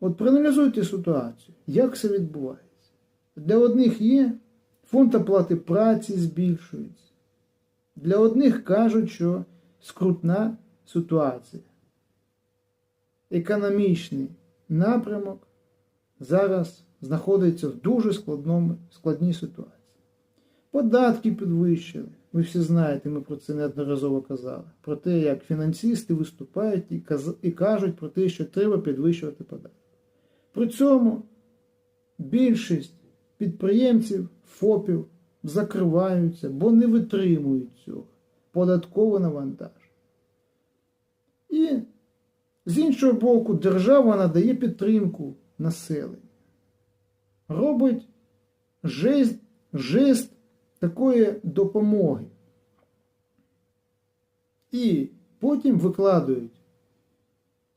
От проаналізуйте ситуацію, як це відбувається. Для одних є фонд оплати праці збільшується. Для одних кажуть, що скрутна ситуація. Економічний напрямок зараз знаходиться в дуже складному, складній ситуації. Податки підвищили. Ви всі знаєте, ми про це неодноразово казали. Про те, як фінансисти виступають і кажуть про те, що треба підвищувати податки. При цьому більшість підприємців, ФОПів закриваються, бо не витримують цього. Податкове навантаж. І з іншого боку, держава надає підтримку населенню. Робить жест, жест такої допомоги. І потім викладають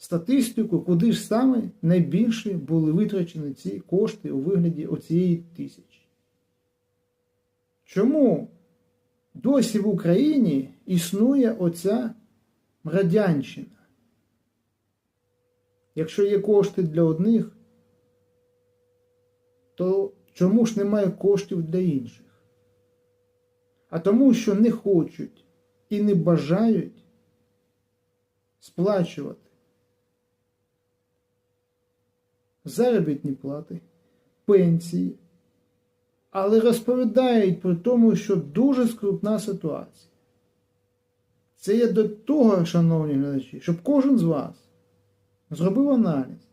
статистику, куди ж саме найбільше були витрачені ці кошти у вигляді оцієї тисячі. Чому досі в Україні існує оця радянщина? Якщо є кошти для одних, то чому ж немає коштів для інших? А тому, що не хочуть і не бажають сплачувати заробітні плати, пенсії, але розповідають про тому, що дуже скрутна ситуація. Це є до того, шановні глядачі, щоб кожен з вас зробив аналіз,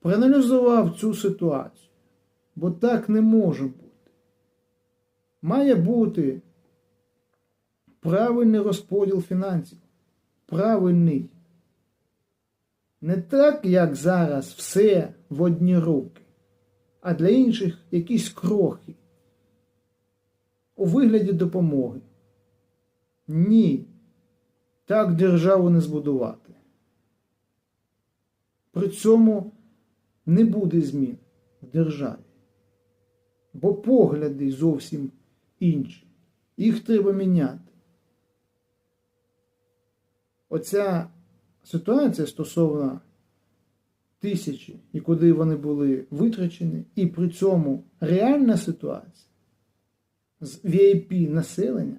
проаналізував цю ситуацію, бо так не може бути. Має бути правильний розподіл фінансів. Правильний. Не так, як зараз все в одні руки, а для інших якісь крохи у вигляді допомоги. Ні. Так державу не збудувати. При цьому не буде змін в державі. Бо погляди зовсім інші. Їх треба міняти. Оця ситуація стосовно тисячі і куди вони були витрачені, і при цьому реальна ситуація з VIP населення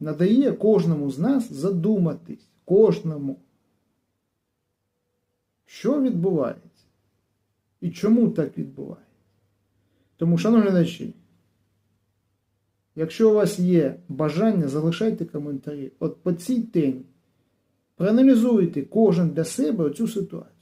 надає кожному з нас задуматись, кожному, що відбувається і чому так відбувається. Тому, шановні глядачі, якщо у вас є бажання, залишайте коментарі. От по цій темі проаналізуйте кожен для себе цю ситуацію.